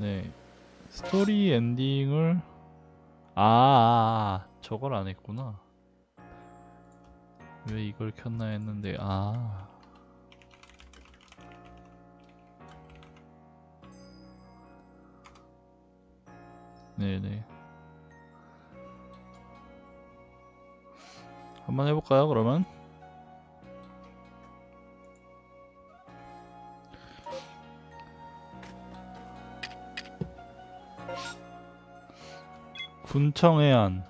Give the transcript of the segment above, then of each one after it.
네. 스토리 엔딩을 아, 아, 아, 저걸 안 했구나. 왜 이걸 켰나 했는데 아. 네네. 한번 해볼까요, 그러면? 군청해안.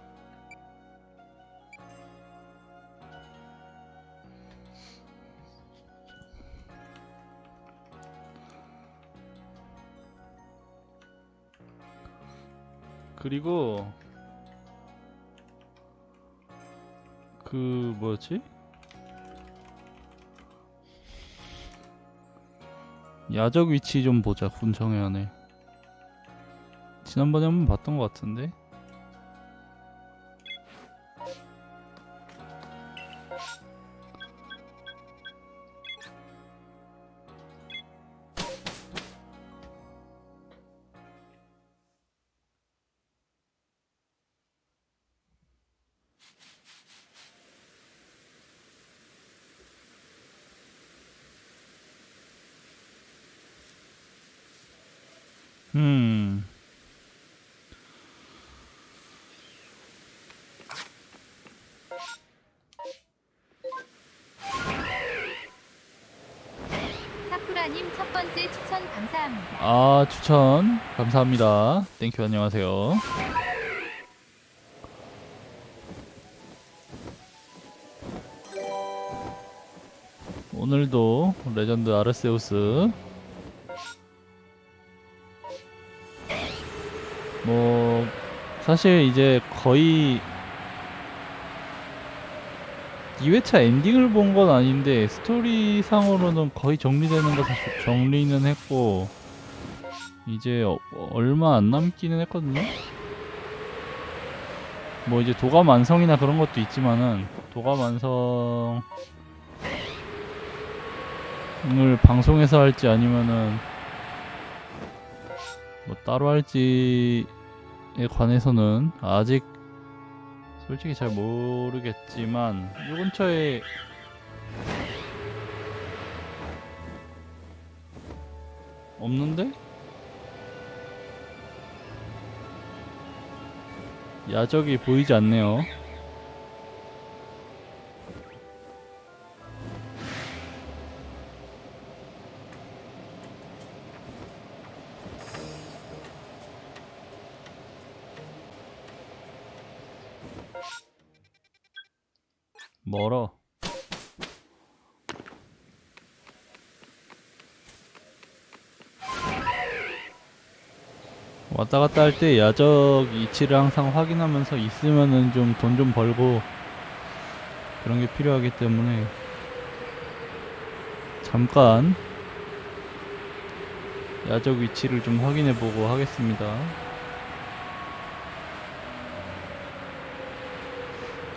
그리고 그 뭐였지? 야적 위치 좀 보자 군청해안에. 지난번에 한번 봤던 것 같은데 아, 추천 감사합니다. 땡큐 안녕하세요. 오늘도 레전드 아르세우스 뭐 사실 이제 거의 2회차 엔딩을 본 건 아닌데 스토리상으로는 거의 정리되는 거 사실 정리는 했고 이제 어- 얼마 안 남기는 했거든요. 뭐 이제 도감 완성이나 그런 것도 있지만은 도감 완성을 방송에서 할지 아니면은 뭐 따로 할지에 관해서는 아직 솔직히 잘 모르겠지만 이 근처에 없는데? 야적이 보이지 않네요. 왔다 갔다 할 때 야적 위치를 항상 확인하면서 있으면은 좀돈좀 벌고 그런 게 필요하기 때문에 잠깐 야적 위치를 좀 확인해 보고 하겠습니다.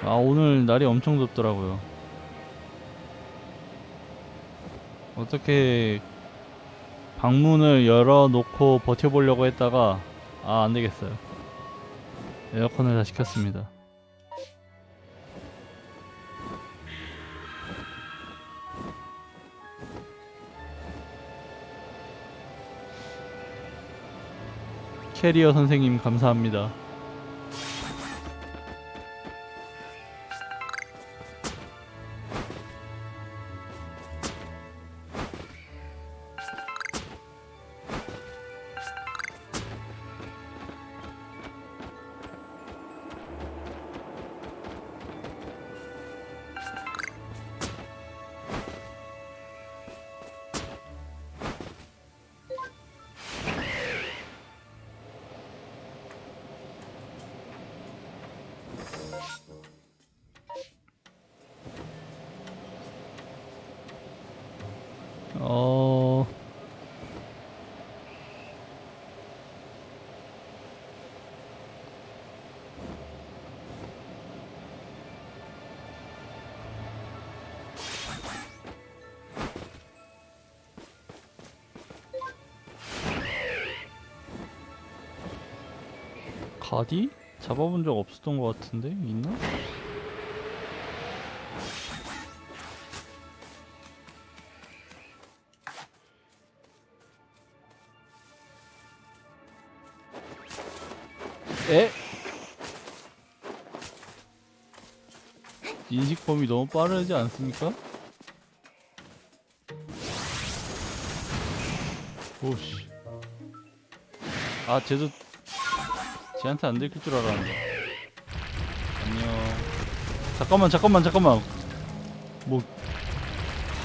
아, 오늘 날이 엄청 덥더라고요. 어떻게 방문을 열어놓고 버텨보려고 했다가 아 안되겠어요. 에어컨을 다 시 켰습니다. 캐리어 선생님 감사합니다 어. 가디? 잡아본 적 없었던 것 같은데 있나? 에? 인식 범위 너무 빠르지 않습니까? 오씨. 아, 쟤도 쟤한테 안 들킬 줄 알았는데. 안녕. 잠깐만, 잠깐만, 잠깐만. 뭐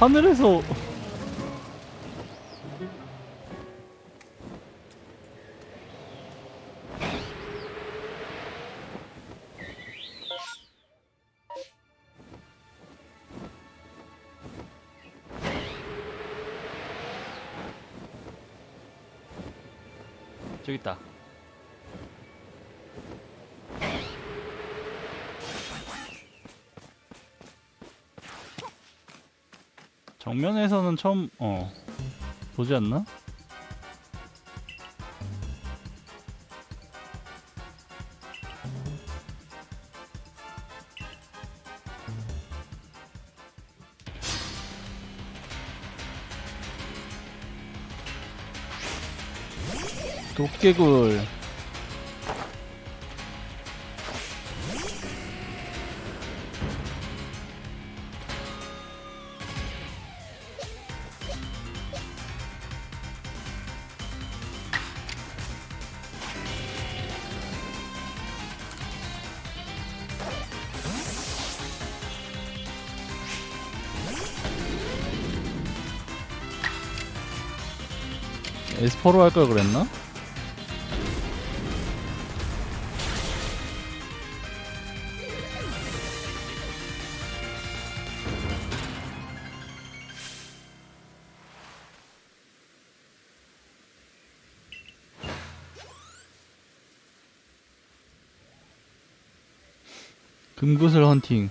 하늘에서 정면에서는 처음 어 보지 않나? 도깨굴 에스퍼로 할 걸 그랬나? 금구슬 헌팅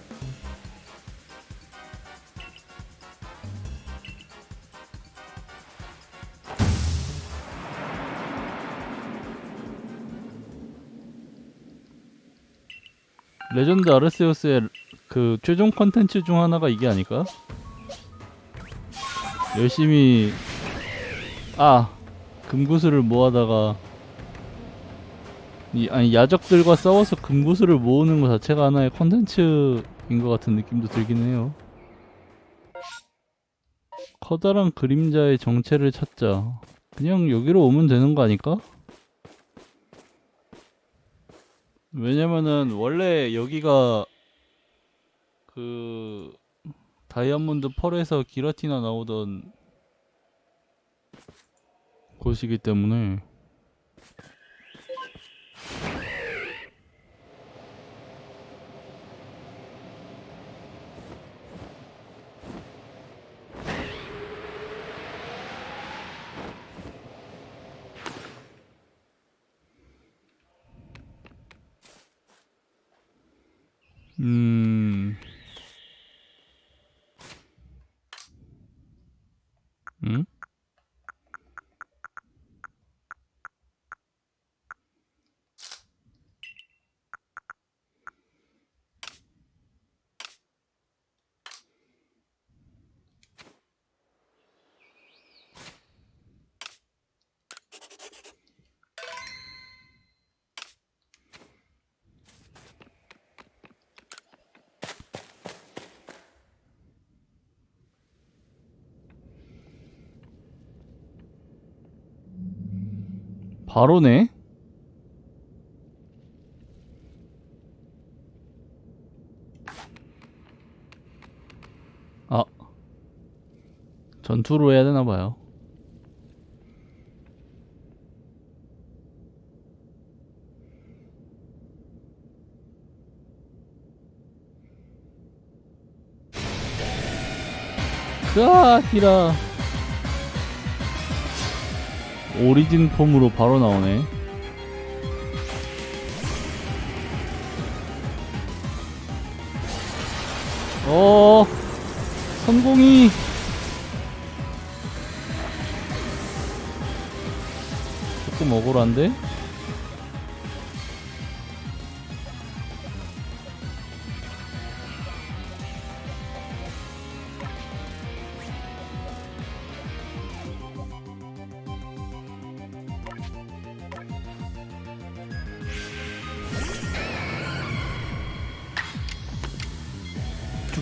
레전드 아르세우스의 그 최종 컨텐츠 중 하나가 이게 아닐까? 열심히 아 금구슬을 모아다가 이 아니 야적들과 싸워서 금구슬을 모으는 것 자체가 하나의 컨텐츠인 것 같은 느낌도 들긴 해요. 커다란 그림자의 정체를 찾자. 그냥 여기로 오면 되는 거 아닐까? 왜냐면은 원래 여기가 그 다이아몬드 펄에서 기라티나 나오던 곳이기 때문에 음. 응? 바로네. 아. 전투로 해야 되나 봐요. 으아, 기라. 오리진 폼으로 바로 나오네. 어, 성공이. 조금 억울한데?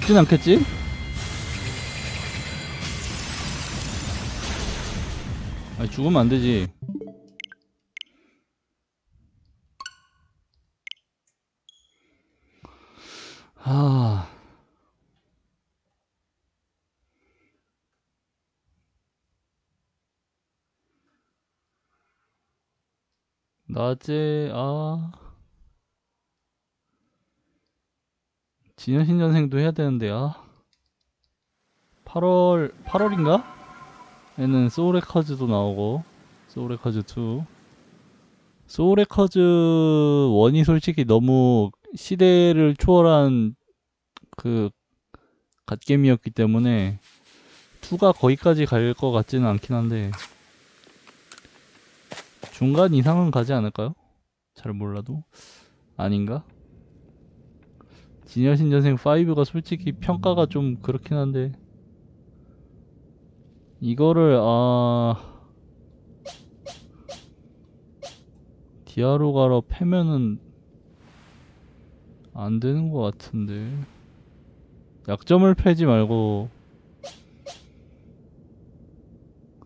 죽진 않겠지? 아니 죽으면 안 되지. 하. 낮에 아 진여신전생도 해야 되는데 아 8월 8월인가? 에는 소울 레커즈도 나오고 소울 레커즈 2 소울 레커즈 1이 솔직히 너무 시대를 초월한 그 갓겜이었기 때문에 2가 거기까지 갈 것 같지는 않긴 한데 중간 이상은 가지 않을까요? 잘 몰라도 아닌가? 진여신전생 5가 솔직히 평가가 좀 그렇긴 한데 이거를 아 디아로가로 패면은 안 되는 것 같은데 약점을 패지 말고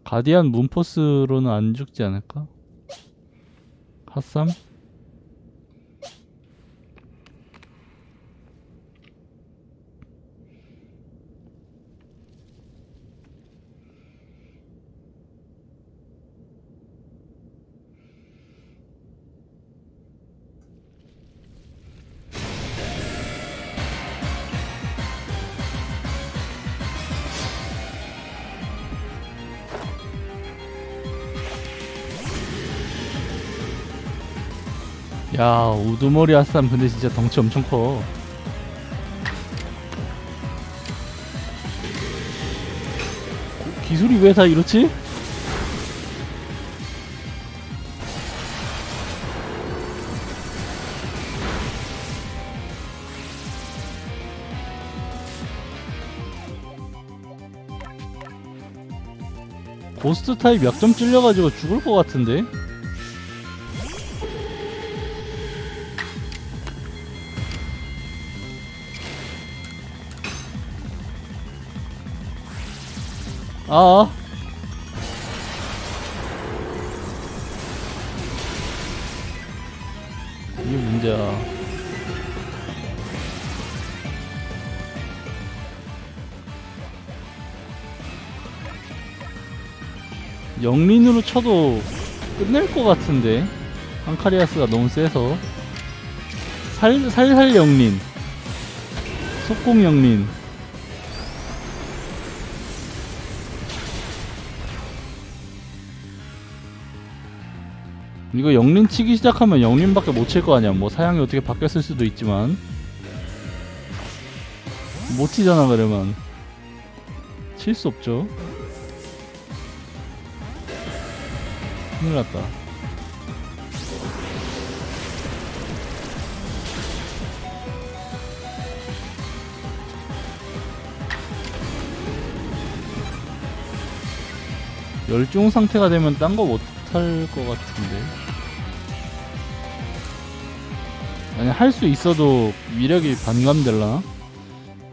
가디안 문포스로는 안 죽지 않을까? 핫삼? 야 우두머리 핫삼 근데 진짜 덩치 엄청 커 고- 기술이 왜 다 이렇지? 고스트 타입 약점 찔려가지고 죽을 것 같은데? 아. 이게 문제야. 영린으로 쳐도 끝낼 것 같은데 한카리아스가 너무 세서 살, 살살 영린 속공 영린 이거 영린 치기 시작하면 영린밖에 못 칠 거 아니야. 뭐 사양이 어떻게 바뀌었을 수도 있지만 못 치잖아 그러면 칠 수 없죠. 큰일 났다. 열중 상태가 되면 딴 거 못할 것 같은데. 할 수 있어도 위력이 반감될라나?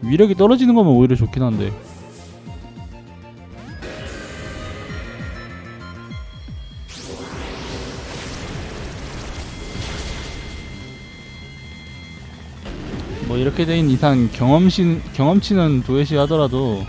위력이 떨어지는 거면 오히려 좋긴 한데. 뭐 이렇게 된 이상 경험치 경험치는 도외시 하더라도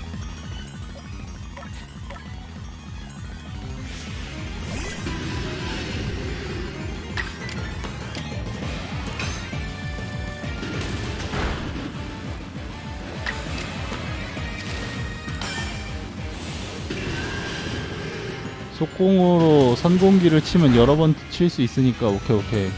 속공으로 선공기를 치면 여러 번 칠 수 있으니까 오케이 오케이.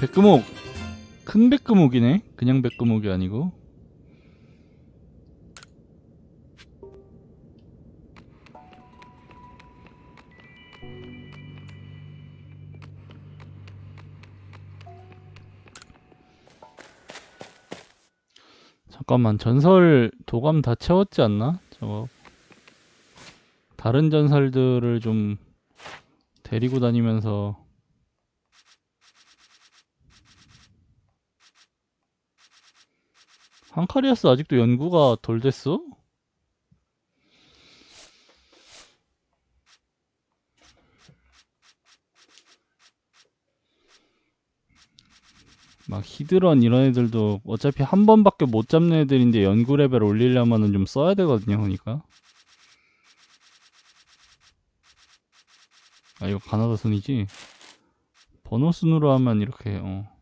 백금옥 큰 백금옥이네. 그냥 백금옥이 아니고. 잠깐만 전설 도감 다 채웠지 않나? 저거. 다른 전설들을 좀 데리고 다니면서 한카리아스 아직도 연구가 덜 됐어? 막 히드런 이런 애들도 어차피 한 번밖에 못 잡는 애들인데 연구 레벨 올리려면은 좀 써야 되거든요, 그러니까. 아 이거 가나다 순이지? 번호 순으로 하면 이렇게 어.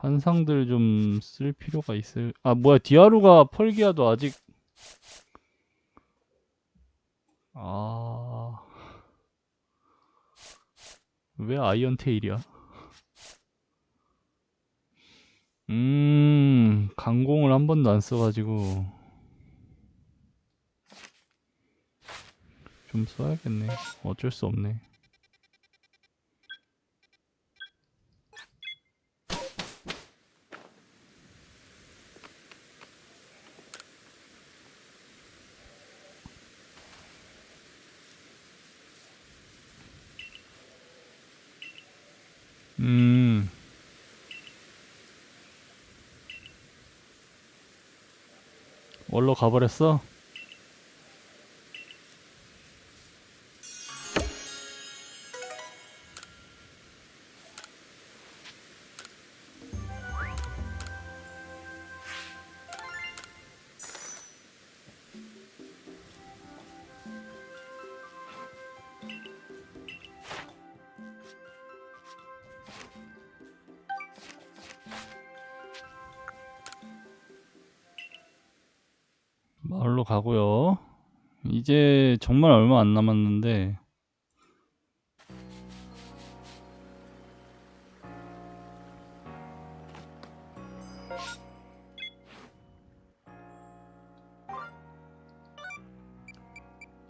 환상들 좀 쓸 필요가 있을. 아 뭐야 디아루가 펄기아도 아직 아. 왜 아이언 테일이야? 음, 강공을 한 번도 안 써가지고 좀 써야겠네. 어쩔 수 없네. 음. 원로 가버렸어? 마을로 가고요. 이제 정말 얼마 안 남았는데.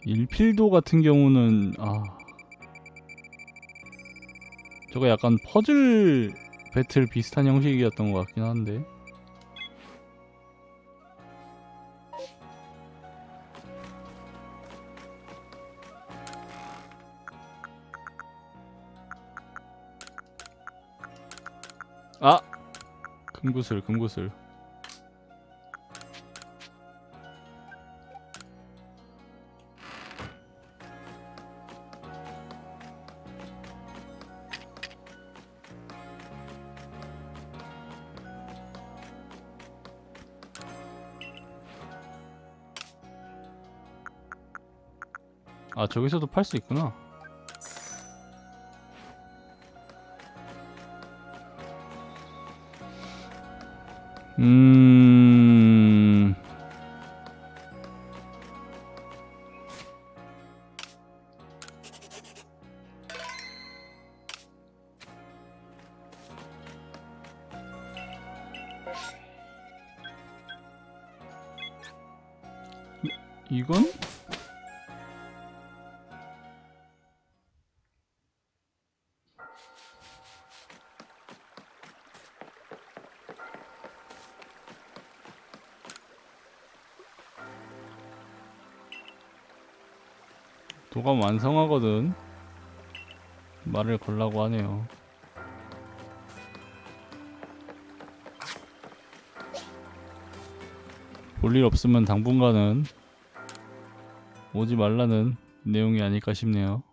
일필도 같은 경우는 아. 저거 약간 퍼즐 배틀 비슷한 형식이었던 것 같긴 한데 금구슬 금구슬. 아 저기서도 팔 수 있구나 음. 도감 완성하거든. 말을 걸라고 하네요. 볼일 없으면 당분간은 오지 말라는 내용이 아닐까 싶네요.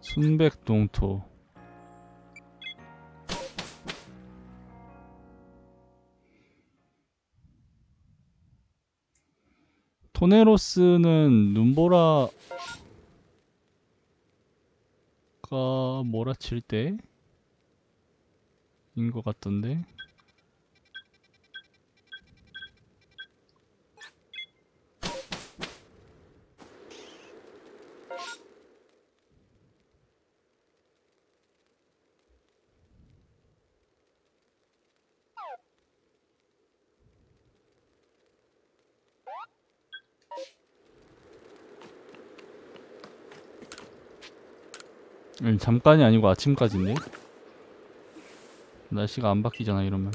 순백동토 토네로스는 눈보라가 몰아칠 때인 것 같던데 아니, 잠깐이 아니고 아침까지인데? 날씨가 안 바뀌잖아 이러면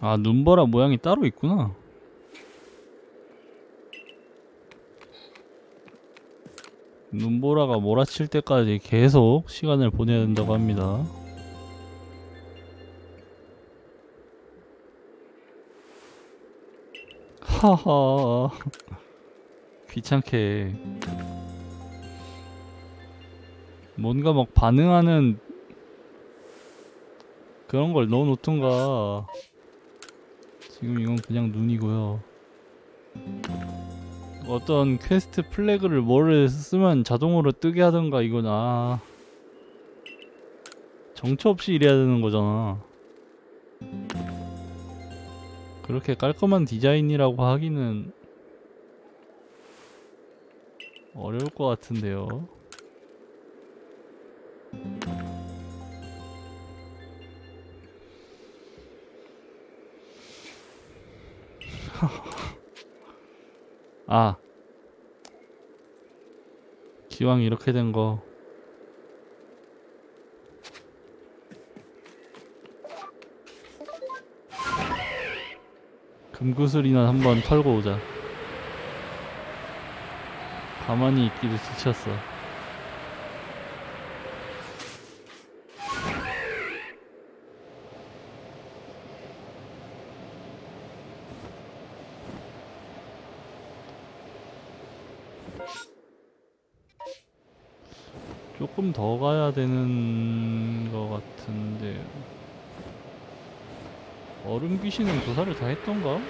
아 눈보라 모양이 따로 있구나 눈보라가 몰아칠 때까지 계속 시간을 보내야 된다고 합니다. 하하. 귀찮게. 뭔가 막 반응하는 그런 걸 넣어놓던가. 지금 이건 그냥 눈이고요 어떤 퀘스트 플래그를 뭐를 쓰면 자동으로 뜨게 하던가 아 정처 없이 이래야 되는 거잖아. 그렇게 깔끔한 디자인이라고 하기는 어려울 것 같은데요 아. 기왕 이렇게 된 거. 금구슬이나 한번 털고 오자. 가만히 있기도 지쳤어 조금 더 가야 되는 것 같은데 얼음 귀신은 조사를 다 했던가?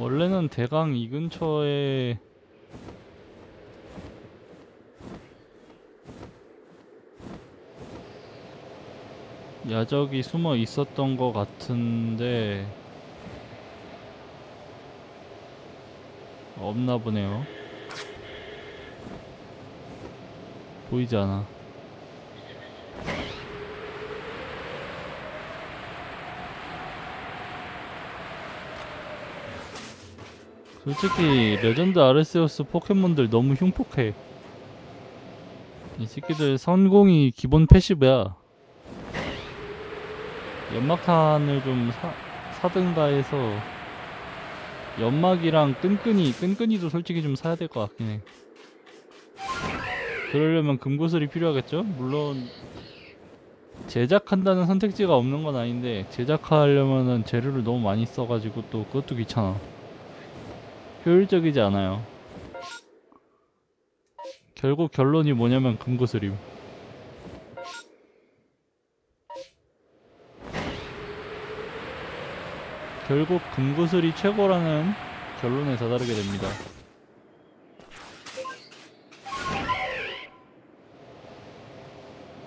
원래는 대강 이 근처에 야적이 숨어 있었던 것 같은데 없나 보네요. 보이지 않아. 솔직히 레전드 아르세우스 포켓몬들 너무 흉폭해. 이 새끼들 성공이 기본 패시브야. 연막탄을 좀 사, 사든가 해서 연막이랑 끈끈이, 끈끈이도 솔직히 좀 사야 될 것 같긴 해. 그러려면 금구슬이 필요하겠죠? 물론 제작한다는 선택지가 없는 건 아닌데 제작하려면은 재료를 너무 많이 써가지고 또 그것도 귀찮아. 효율적이지 않아요. 결국 결론이 뭐냐면 금구슬임. 결국 금구슬이 최고라는 결론에 다다르게 됩니다.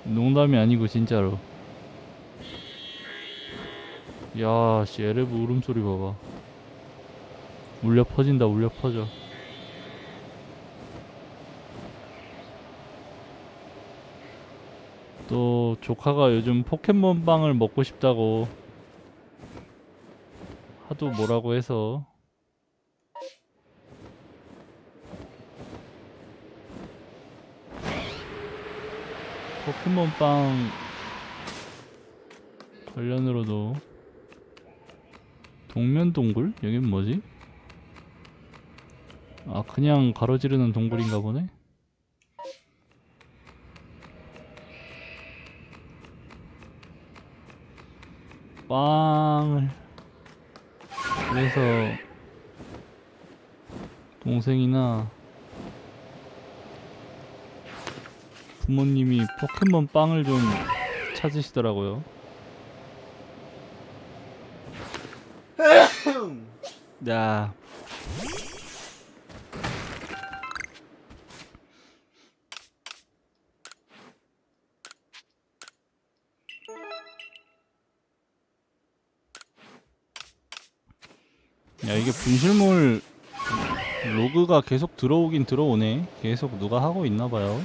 농담이 아니고 진짜로. 야, 씨, 에레브 울음소리 봐봐. 울려 퍼진다, 울려 퍼져. 또 조카가 요즘 포켓몬빵을 먹고 싶다고 하도 뭐라고 해서 포켓몬빵 관련으로도 동면동굴? 여긴 뭐지? 아 그냥 가로지르는 동굴인가 보네? 빵을 그래서 동생이나 부모님이 포켓몬 빵을 좀 찾으시더라고요. 야. 야 이게 분실물 로그가 계속 들어오긴 들어오네. 계속 누가 하고 있나 봐요.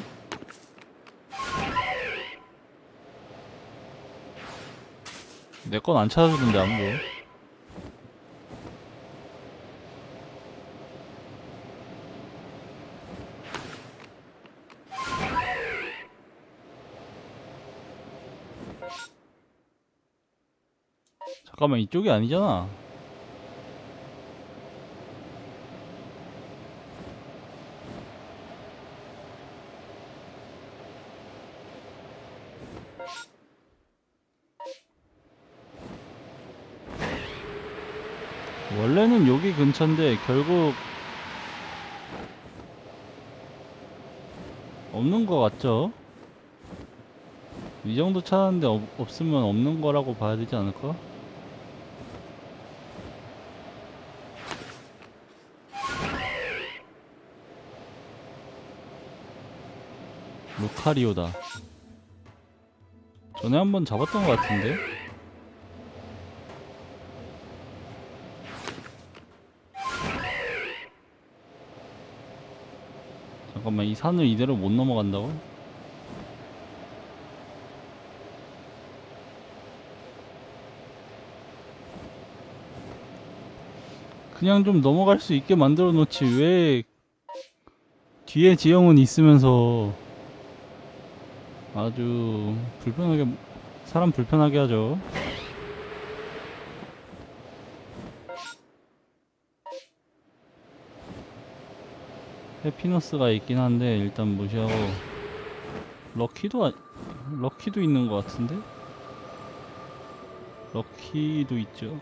내 건 안 찾아주는데 아무도. 잠깐만 이쪽이 아니잖아. 원래는 여기 근처인데 결국 없는 거 같죠? 이 정도 찾았는데 없, 없으면 없는 거라고 봐야 되지 않을까? 루카리오다. 전에 한번 잡았던 것 같은데? 잠깐만 이 산을 이대로 못 넘어간다고? 그냥 좀 넘어갈 수 있게 만들어 놓지 왜 뒤에 지형은 있으면서 아주 불편하게 사람 불편하게 하죠 해피너스가 있긴 한데 일단 무시하고 럭키도 아, 럭키도 있는 것 같은데 럭키도 있죠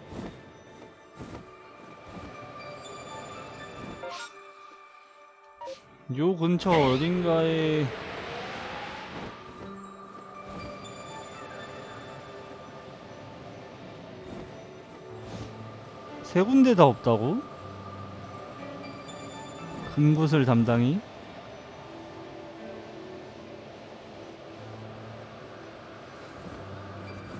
요 근처 어딘가에 세 군데 다 없다고? 큰 곳을 담당이?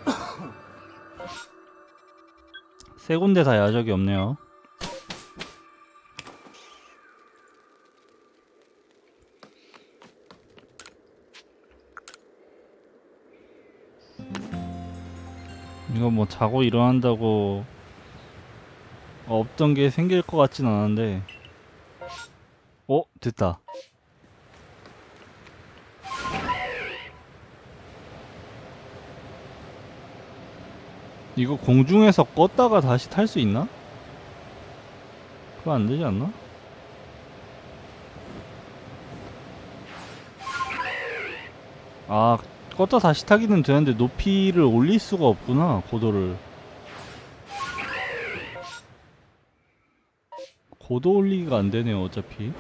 세 군데 다 야적이 없네요. 이거 뭐 자고 일어난다고 없던 게 생길 것 같진 않은데 어? 됐다 이거 공중에서 껐다가 다시 탈 수 있나? 그거 안 되지 않나? 아 껐다 다시 타기는 되는데 높이를 올릴 수가 없구나 고도를 고도 올리기가 안 되네요 어차피